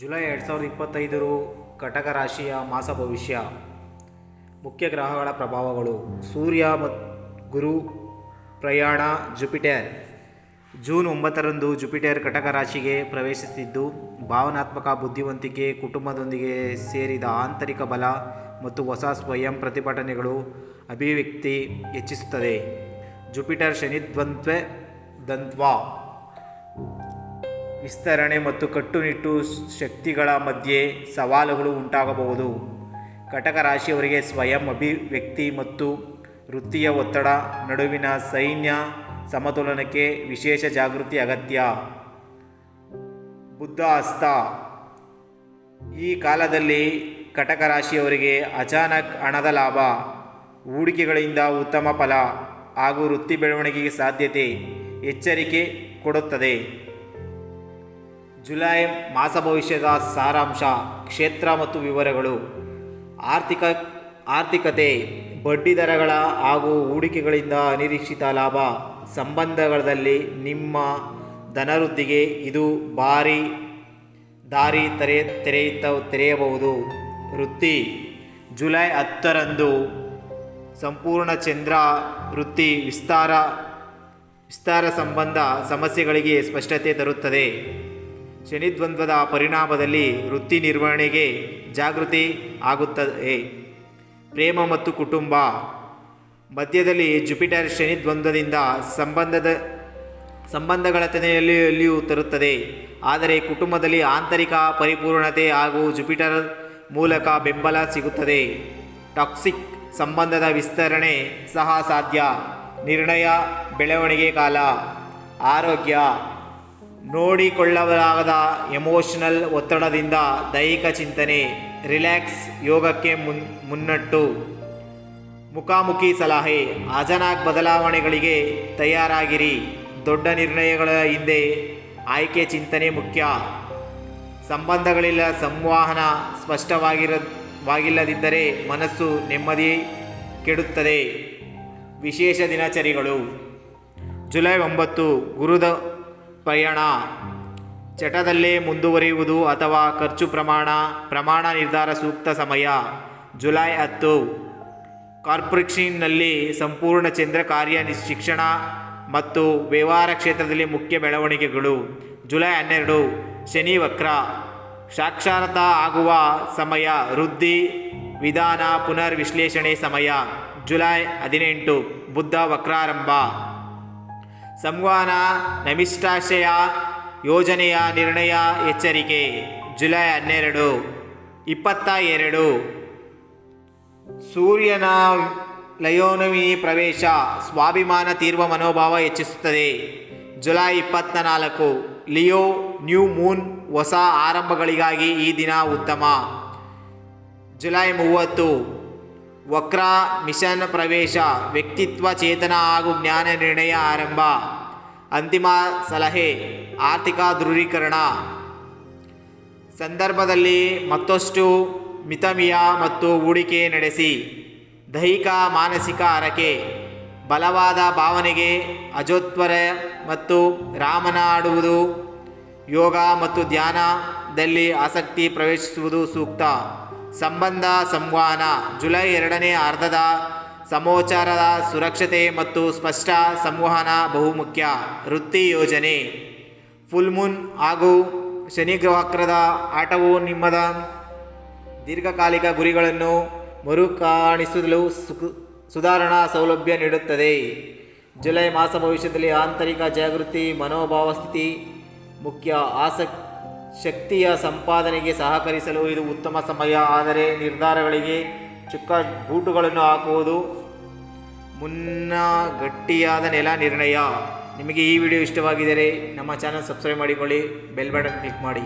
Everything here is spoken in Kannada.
ಜುಲೈ ಎರಡು ಸಾವಿರದ ಇಪ್ಪತ್ತೈದರು ಕಟಕ ರಾಶಿಯ ಮಾಸ ಭವಿಷ್ಯ. ಮುಖ್ಯ ಗ್ರಹಗಳ ಪ್ರಭಾವಗಳು ಸೂರ್ಯ ಮತ್ತು ಗುರು ಪ್ರಯಾಣ ಜುಪಿಟರ್. ಜೂನ್ ಒಂಬತ್ತರಂದು ಜುಪಿಟರ್ ಕಟಕ ರಾಶಿಗೆ ಪ್ರವೇಶಿಸಿದ್ದು, ಭಾವನಾತ್ಮಕ ಬುದ್ಧಿವಂತಿಕೆ, ಕುಟುಂಬದೊಂದಿಗೆ ಸೇರಿದ ಆಂತರಿಕ ಬಲ ಮತ್ತು ಹೊಸ ಸ್ವಯಂ ಪ್ರತಿಭಟನೆಗಳು ಅಭಿವ್ಯಕ್ತಿ ಹೆಚ್ಚಿಸುತ್ತದೆ. ಜುಪಿಟರ್ ಶನಿದ್ವಂತ್ವೆ ದಂತ್ವ ವಿಸ್ತರಣೆ ಮತ್ತು ಕಟ್ಟುನಿಟ್ಟು ಶಕ್ತಿಗಳ ಮಧ್ಯೆ ಸವಾಲುಗಳು ಉಂಟಾಗಬಹುದು. ಕಟಕ ರಾಶಿಯವರಿಗೆ ಸ್ವಯಂ ಅಭಿವ್ಯಕ್ತಿ ಮತ್ತು ವೃತ್ತಿಯ ಒತ್ತಡ, ನಡುವಿನ ಸೈನ್ಯ ಸಮತೋಲನಕ್ಕೆ ವಿಶೇಷ ಜಾಗೃತಿ ಅಗತ್ಯ. ಬುದ್ಧ ಹಸ್ತ ಈ ಕಾಲದಲ್ಲಿ ಕಟಕ ರಾಶಿಯವರಿಗೆ ಅಚಾನಕ್ ಹಣದ ಲಾಭ, ಹೂಡಿಕೆಗಳಿಂದ ಉತ್ತಮ ಫಲ ಹಾಗೂ ವೃತ್ತಿ ಬೆಳವಣಿಗೆಗೆ ಸಾಧ್ಯತೆ ಎಚ್ಚರಿಕೆ ಕೊಡುತ್ತದೆ. ಜುಲೈ ಮಾಸ ಭವಿಷ್ಯದ ಸಾರಾಂಶ, ಕ್ಷೇತ್ರ ಮತ್ತು ವಿವರಗಳು. ಆರ್ಥಿಕ, ಆರ್ಥಿಕತೆ ಬಡ್ಡಿದರಗಳ ಹಾಗೂ ಹೂಡಿಕೆಗಳಿಂದ ಅನಿರೀಕ್ಷಿತ ಲಾಭ. ಸಂಬಂಧಗಳಲ್ಲಿ ನಿಮ್ಮ ಧನವೃದ್ಧಿಗೆ ಇದು ಭಾರಿ ದಾರಿ ತೆರೆ, ತೆರೆಯುತ್ತ, ತೆರೆಯಬಹುದು. ವೃತ್ತಿ, ಜುಲೈ ಹತ್ತರಂದು ಸಂಪೂರ್ಣ ಚಂದ್ರ ವೃತ್ತಿ ವಿಸ್ತಾರ ವಿಸ್ತಾರ ಸಂಬಂಧ ಸಮಸ್ಯೆಗಳಿಗೆ ಸ್ಪಷ್ಟತೆ ತರುತ್ತದೆ. ಶನಿದ್ವಂದ್ವದ ಪರಿಣಾಮದಲ್ಲಿ ವೃತ್ತಿ ನಿರ್ವಹಣೆಗೆ ಜಾಗೃತಿ ಆಗುತ್ತದೆ. ಪ್ರೇಮ ಮತ್ತು ಕುಟುಂಬ. ಮಧ್ಯದಲ್ಲಿ ಜುಪಿಟರ್ ಶನಿದ್ವಂದ್ವದಿಂದ ಸಂಬಂಧದ, ಸಂಬಂಧಗಳ ತನೆಯಲ್ಲಿಯೂ ತರುತ್ತದೆ. ಆದರೆ ಕುಟುಂಬದಲ್ಲಿ ಆಂತರಿಕ ಪರಿಪೂರ್ಣತೆ ಹಾಗೂ ಜುಪಿಟರ್ ಮೂಲಕ ಬೆಂಬಲ ಸಿಗುತ್ತದೆ. ಟಾಕ್ಸಿಕ್ ಸಂಬಂಧದ ವಿಸ್ತರಣೆ ಸಹ ಸಾಧ್ಯ. ನಿರ್ಣಯ, ಬೆಳವಣಿಗೆ ಕಾಲ. ಆರೋಗ್ಯ. ನೋಡಿಕೊಳ್ಳಲಾಗದ ಎಮೋಷನಲ್ ಒತ್ತಡದಿಂದ ದೈಹಿಕ ಚಿಂತನೆ, ರಿಲ್ಯಾಕ್ಸ್ ಯೋಗಕ್ಕೆ ಮುನ್, ಮುನ್ನಟ್ಟು. ಮುಖಾಮುಖಿ ಸಲಹೆ ಅಜನಾಗ್ ಬದಲಾವಣೆಗಳಿಗೆ ತಯಾರಾಗಿರಿ. ದೊಡ್ಡ ನಿರ್ಣಯಗಳ ಹಿಂದೆ ಆಯ್ಕೆ ಚಿಂತನೆ ಮುಖ್ಯ. ಸಂಬಂಧಗಳಿಲ್ಲ ಸಂವಹನ ಸ್ಪಷ್ಟವಾಗಿರವಾಗಿಲ್ಲದಿದ್ದರೆ ಮನಸ್ಸು ನೆಮ್ಮದಿ ಕೆಡುತ್ತದೆ. ವಿಶೇಷ ದಿನಚರಿಗಳು. ಜುಲೈ ಒಂಬತ್ತು, ಗುರುದ ಪ್ರಯಾಣ ಚಟದಲ್ಲೇ ಮುಂದುವರಿಯುವುದು ಅಥವಾ ಖರ್ಚು ಪ್ರಮಾಣ ಪ್ರಮಾಣ ನಿರ್ಧಾರ ಸೂಕ್ತ ಸಮಯ. ಜುಲೈ ಹತ್ತು. ಕಾರ್ಪೊರೇಷನ್ನಲ್ಲಿ ಸಂಪೂರ್ಣ ಚಂದ್ರ ಕಾರ್ಯ ಶಿಕ್ಷಣ ಮತ್ತು ವ್ಯವಹಾರ ಕ್ಷೇತ್ರದಲ್ಲಿ ಮುಖ್ಯ ಬೆಳವಣಿಗೆಗಳು. ಜುಲೈ ಹನ್ನೆರಡು. ಶನಿ ವಕ್ರ. ಸಾಕ್ಷಾರತ ಆಗುವ ಸಮಯ, ವೃದ್ಧಿ ವಿಧಾನ ಪುನರ್ ವಿಶ್ಲೇಷಣೆ ಸಮಯ. ಜುಲೈ ಹದಿನೆಂಟು. ಬುದ್ಧ ವಕ್ರಾರಂಭ. ಸಂವಹನ ನಮಿಷ್ಟಾಶಯ ಯೋಜನೆಯ ನಿರ್ಣಯ ಎಚ್ಚರಿಕೆ. ಜುಲೈ ಹನ್ನೆರಡು, ಇಪ್ಪತ್ತ ಎರಡು. ಸೂರ್ಯನ ಲಯೋನವಿ ಪ್ರವೇಶ. ಸ್ವಾಭಿಮಾನ ತೀರ್ವ ಮನೋಭಾವ ಹೆಚ್ಚಿಸುತ್ತದೆ. ಜುಲೈ ಇಪ್ಪತ್ತ ನಾಲ್ಕು ಲಿಯೋ ನ್ಯೂ ಮೂನ್ ಹೊಸ ಆರಂಭಗಳಿಗಾಗಿ ಈ ದಿನ ಉತ್ತಮ. ಜುಲೈ ಮೂವತ್ತು ವಕ್ರ ಮಿಷನ್ ಪ್ರವೇಶ, ವ್ಯಕ್ತಿತ್ವ ಚೇತನ ಹಾಗೂ ಜ್ಞಾನ ನಿರ್ಣಯ ಆರಂಭ. ಅಂತಿಮ ಸಲಹೆ, ಆರ್ಥಿಕ ದೃಢೀಕರಣ. ಸಂದರ್ಭದಲ್ಲಿ ಮತ್ತಷ್ಟು ಮಿತಮಿಯ ಮತ್ತು ಹೂಡಿಕೆ ನಡೆಸಿ. ದೈಹಿಕ, ಮಾನಸಿಕ ಹರಕೆ. ಬಲವಾದ ಭಾವನೆಗೆ ಅಜೋತ್ವರ ಮತ್ತು ರಾಮನ ಆಡುವುದು ಯೋಗ ಮತ್ತು ಧ್ಯಾನದಲ್ಲಿ ಆಸಕ್ತಿ ಪ್ರವೇಶಿಸುವುದು ಸೂಕ್ತ. ಸಂಬಂಧ, ಸಂವಹನ, ಜುಲೈ ಎರಡನೇ ಅರ್ಧದ ಸಮೋಚಾರದ ಸುರಕ್ಷತೆ ಮತ್ತು ಸ್ಪಷ್ಟ ಸಂವಹನ ಬಹುಮುಖ್ಯ. ವೃತ್ತಿ ಯೋಜನೆ. ಫುಲ್ಮುನ್ ಹಾಗೂ ಶನಿಗ್ರಹಕ್ರದ ಆಟವು ನಿಮ್ಮದ ದೀರ್ಘಕಾಲಿಕ ಗುರಿಗಳನ್ನು ಮರುಕಾಣಿಸಲು ಸುಧಾರಣಾ ಸೌಲಭ್ಯ ನೀಡುತ್ತದೆ. ಜುಲೈ ಮಾಸ ಭವಿಷ್ಯದಲ್ಲಿ ಆಂತರಿಕ ಜಾಗೃತಿ, ಮನೋಭಾವ ಸ್ಥಿತಿ ಮುಖ್ಯ. ಆಸಕ್ ಶಕ್ತಿಯ ಸಂಪಾದನೆಗೆ ಸಹಕರಿಸಲು ಇದು ಉತ್ತಮ ಸಮಯ. ಆದರೆ ನಿರ್ಧಾರಗಳಿಗೆ ಚಿಕ್ಕ ಬೂಟುಗಳನ್ನು ಹಾಕುವುದು ಮುನ್ನ ಗಟ್ಟಿಯಾದ ನೆಲ ನಿರ್ಣಯ. ನಿಮಗೆ ಈ ವಿಡಿಯೋ ಇಷ್ಟವಾಗಿದ್ದರೆ ನಮ್ಮ ಚಾನಲ್ ಸಬ್ಸ್ಕ್ರೈಬ್ ಮಾಡಿಕೊಳ್ಳಿ, ಬೆಲ್ ಬಟನ್ ಕ್ಲಿಕ್ ಮಾಡಿ.